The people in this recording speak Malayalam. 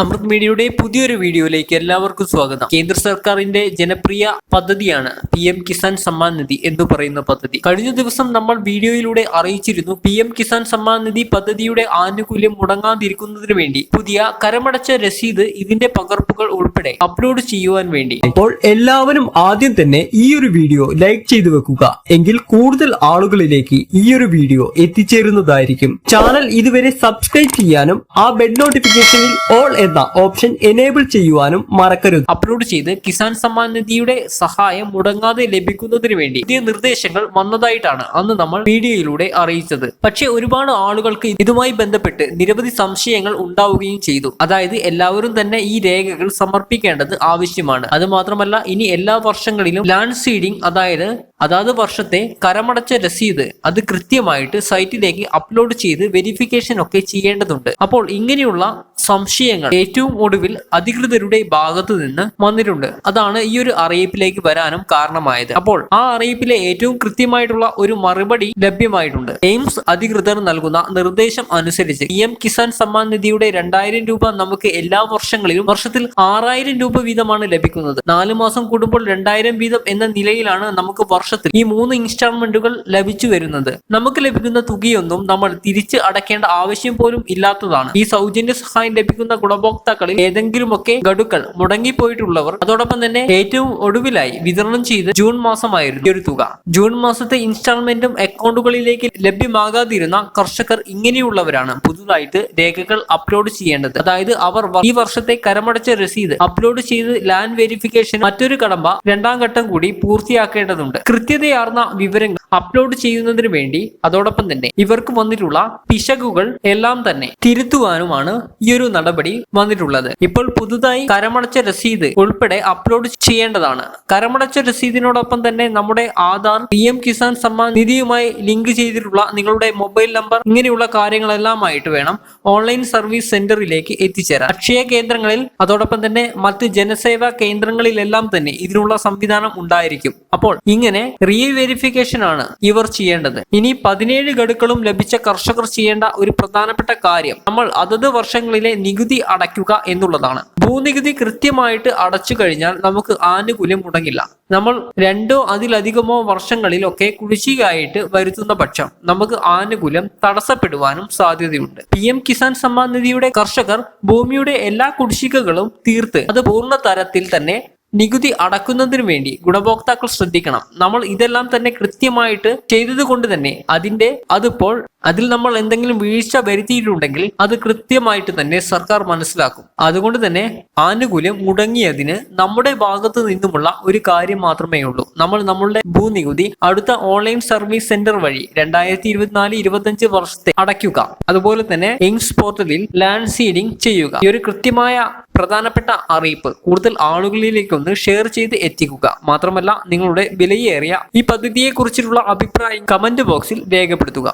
അമൃത് മീഡിയയുടെ പുതിയൊരു വീഡിയോയിലേക്ക് എല്ലാവർക്കും സ്വാഗതം. കേന്ദ്ര സർക്കാരിന്റെ ജനപ്രിയ പദ്ധതിയാണ് പി എം കിസാൻ സമ്മാൻ നിധി എന്ന് പറയുന്ന പദ്ധതി. കഴിഞ്ഞ ദിവസം നമ്മൾ വീഡിയോയിലൂടെ അറിയിച്ചിരുന്നു പി എം കിസാൻ സമ്മാൻ നിധി പദ്ധതിയുടെ ആനുകൂല്യം മുടങ്ങാതിരിക്കുന്നതിന് വേണ്ടി പുതിയ കരമടച്ച രസീത് ഇതിന്റെ പകർപ്പുകൾ ഉൾപ്പെടെ അപ്ലോഡ് ചെയ്യുവാൻ വേണ്ടി. അപ്പോൾ എല്ലാവരും ആദ്യം തന്നെ ഈ ഒരു വീഡിയോ ലൈക്ക് ചെയ്തു വെക്കുക. എങ്കിൽ കൂടുതൽ ആളുകളിലേക്ക് ഈ ഒരു വീഡിയോ എത്തിച്ചേരുന്നതായിരിക്കും. ചാനൽ ഇതുവരെ സബ്സ്ക്രൈബ് ചെയ്യാനും ആ ബെൽ നോട്ടിഫിക്കേഷനിൽ ഓൾ എന്ന ഓപ്ഷൻ എനേബിൾ ചെയ്യുവാനും മറക്കരുത്. അപ്ലോഡ് ചെയ്ത് കിസാൻ സമ്മാൻ നിധിയുടെ സഹായം മുടങ്ങാതെ ലഭിക്കുന്നതിന് വേണ്ടി പുതിയ നിർദ്ദേശങ്ങൾ വന്നതായിട്ടാണ് അന്ന് നമ്മൾ വീഡിയോയിലൂടെ അറിയിച്ചത്. പക്ഷേ ഒരുപാട് ആളുകൾക്ക് ഇതുമായി ബന്ധപ്പെട്ട് നിരവധി സംശയങ്ങൾ ഉണ്ടാവുകയും ചെയ്തു. അതായത് എല്ലാവരും തന്നെ ഈ രേഖകൾ സമർപ്പിക്കേണ്ടത് ആവശ്യമാണ്. അത് മാത്രമല്ല ഇനി എല്ലാ വർഷങ്ങളിലും ലാൻഡ് സീഡിംഗ് അതായത് അതാത് വർഷത്തെ കരമടച്ച രസീത് അത് കൃത്യമായിട്ട് സൈറ്റിലേക്ക് അപ്ലോഡ് ചെയ്ത് വെരിഫിക്കേഷൻ ഒക്കെ ചെയ്യേണ്ടതുണ്ട്. അപ്പോൾ ഇങ്ങനെയുള്ള സംശയങ്ങൾ ഏറ്റവും ഒടുവിൽ അധികൃതരുടെ ഭാഗത്തു നിന്ന് വന്നിട്ടുണ്ട്. അതാണ് ഈ ഒരു അറിയിപ്പിലേക്ക് വരാനും കാരണമായത്. അപ്പോൾ ആ അറിയിപ്പിലെ ഏറ്റവും കൃത്യമായിട്ടുള്ള ഒരു മറുപടി ലഭ്യമായിട്ടുണ്ട്. എയിംസ് അധികൃതർ നൽകുന്ന നിർദ്ദേശം അനുസരിച്ച് പി എം കിസാൻ സമ്മാൻ നിധിയുടെ രണ്ടായിരം രൂപ നമുക്ക് എല്ലാ വർഷങ്ങളിലും വർഷത്തിൽ ആറായിരം രൂപ വീതമാണ് ലഭിക്കുന്നത്. നാലു മാസം കൂടുമ്പോൾ രണ്ടായിരം വീതം എന്ന നിലയിലാണ് നമുക്ക് വർഷത്തിൽ ഈ മൂന്ന് ഇൻസ്റ്റാൾമെന്റുകൾ ലഭിച്ചു വരുന്നത്. നമുക്ക് ലഭിക്കുന്ന തുകയൊന്നും നമ്മൾ തിരിച്ച് അടയ്ക്കേണ്ട ആവശ്യം പോലും ഇല്ലാത്തതാണ്. ഈ സൗജന്യ സഹായം ലഭിക്കുന്ന ഗുണഭോക്താക്കളിൽ ഏതെങ്കിലുമൊക്കെ ഗഡുക്കൾ മുടങ്ങിപ്പോയിട്ടുള്ളവർ അതോടൊപ്പം തന്നെ ഏറ്റവും ഒടുവിലായി വിതരണം ചെയ്ത് ജൂൺ മാസമായിരുന്നു ഒരു തുക. ജൂൺ മാസത്തെ ഇൻസ്റ്റാൾമെന്റും അക്കൗണ്ടുകളിലേക്ക് ലഭ്യമാകാതിരുന്ന കർഷകർ ഇങ്ങനെയുള്ളവരാണ് പുതുതായിട്ട് രേഖകൾ അപ്ലോഡ് ചെയ്യേണ്ടത്. അതായത് അവർ ഈ വർഷത്തെ കരമടച്ച രസീത് അപ്ലോഡ് ചെയ്ത് ലാൻഡ് വെരിഫിക്കേഷൻ മറ്റൊരു കടമ്പ രണ്ടാം ഘട്ടം കൂടി പൂർത്തിയാക്കേണ്ടതുണ്ട്. കൃത്യതയാർന്ന വിവരങ്ങൾ അപ്ലോഡ് ചെയ്യുന്നതിന് വേണ്ടി അതോടൊപ്പം തന്നെ ഇവർക്ക് വന്നിട്ടുള്ള പിശകുകൾ എല്ലാം തന്നെ തിരുത്തുവാനുമാണ് ഈ ഒരു നടപടി വന്നിട്ടുള്ളത്. ഇപ്പോൾ പുതുതായി കരമടച്ച രസീത് ഉൾപ്പെടെ അപ്ലോഡ് ചെയ്യേണ്ടതാണ്. കരമടച്ച രസീതിനോടൊപ്പം തന്നെ നമ്മുടെ ആധാർ പി എം കിസാൻ സമ്മാൻ നിധിയുമായി ലിങ്ക് ചെയ്തിട്ടുള്ള നിങ്ങളുടെ മൊബൈൽ നമ്പർ ഇങ്ങനെയുള്ള കാര്യങ്ങളെല്ലാമായിട്ട് വേണം ഓൺലൈൻ സർവീസ് സെന്ററിലേക്ക് എത്തിച്ചേരാൻ. അക്ഷയ കേന്ദ്രങ്ങളിൽ അതോടൊപ്പം തന്നെ മറ്റ് ജനസേവാ കേന്ദ്രങ്ങളിലെല്ലാം തന്നെ ഇതിനുള്ള സംവിധാനം ഉണ്ടായിരിക്കും. അപ്പോൾ ഇങ്ങനെ റീ വെരിഫിക്കേഷൻ ആണ് ഇവർ ചെയ്യേണ്ടത്. ഇനി പതിനേഴ് ഗഡുക്കളും ലഭിച്ച കർഷകർ ചെയ്യേണ്ട ഒരു പ്രധാനപ്പെട്ട കാര്യം നമ്മൾ അതത് വർഷങ്ങളിലെ നികുതി അടയ്ക്കുക എന്നുള്ളതാണ്. ഭൂനികുതി കൃത്യമായിട്ട് അടച്ചു കഴിഞ്ഞാൽ നമുക്ക് ആനുകൂല്യം മുടങ്ങില്ല. നമ്മൾ രണ്ടോ അതിലധികമോ വർഷങ്ങളിലൊക്കെ കുടിശ്ശികയായിട്ട് വരുത്തുന്ന പക്ഷം നമുക്ക് ആനുകൂല്യം തടസ്സപ്പെടുവാനും സാധ്യതയുണ്ട്. പി എം കിസാൻ സമ്മാൻ നിധിയുടെ കർഷകർ ഭൂമിയുടെ എല്ലാ കുടിശ്ശികകളും തീർത്ത് അത് പൂർണ തരത്തിൽ തന്നെ നികുതി അടക്കുന്നതിന് വേണ്ടി ഗുണഭോക്താക്കൾ ശ്രദ്ധിക്കണം. നമ്മൾ ഇതെല്ലാം തന്നെ കൃത്യമായിട്ട് ചെയ്തത് കൊണ്ട് തന്നെ അതിന്റെ അതിപ്പോൾ അതിൽ നമ്മൾ എന്തെങ്കിലും വീഴ്ച വരുത്തിയിട്ടുണ്ടെങ്കിൽ അത് കൃത്യമായിട്ട് തന്നെ സർക്കാർ മനസ്സിലാക്കും. അതുകൊണ്ട് തന്നെ ആനുകൂല്യം മുടങ്ങിയതിന് നമ്മുടെ ഭാഗത്ത് നിന്നുമുള്ള ഒരു കാര്യം മാത്രമേ ഉള്ളൂ. നമ്മൾ നമ്മളുടെ ഭൂനികുതി അടുത്ത ഓൺലൈൻ സർവീസ് സെന്റർ വഴി രണ്ടായിരത്തി ഇരുപത്തിനാല് ഇരുപത്തഞ്ച് വർഷത്തെ അടയ്ക്കുക. അതുപോലെ തന്നെ എയിംസ് പോർട്ടലിൽ ലാൻഡ് സീഡിംഗ് ചെയ്യുക. ഈ ഒരു കൃത്യമായ പ്രധാനപ്പെട്ട അറിയിപ്പ്. കൂടുതൽ ആളുകളിലേക്ക് ഒന്ന് ഷെയർ ചെയ്ത് എത്തിക്കുക. മാത്രമല്ല നിങ്ങളുടെ വിലയേറിയ ഈ പദ്ധതിയെ കുറിച്ചിട്ടുള്ള അഭിപ്രായം കമന്റ് ബോക്സിൽ രേഖപ്പെടുത്തുക.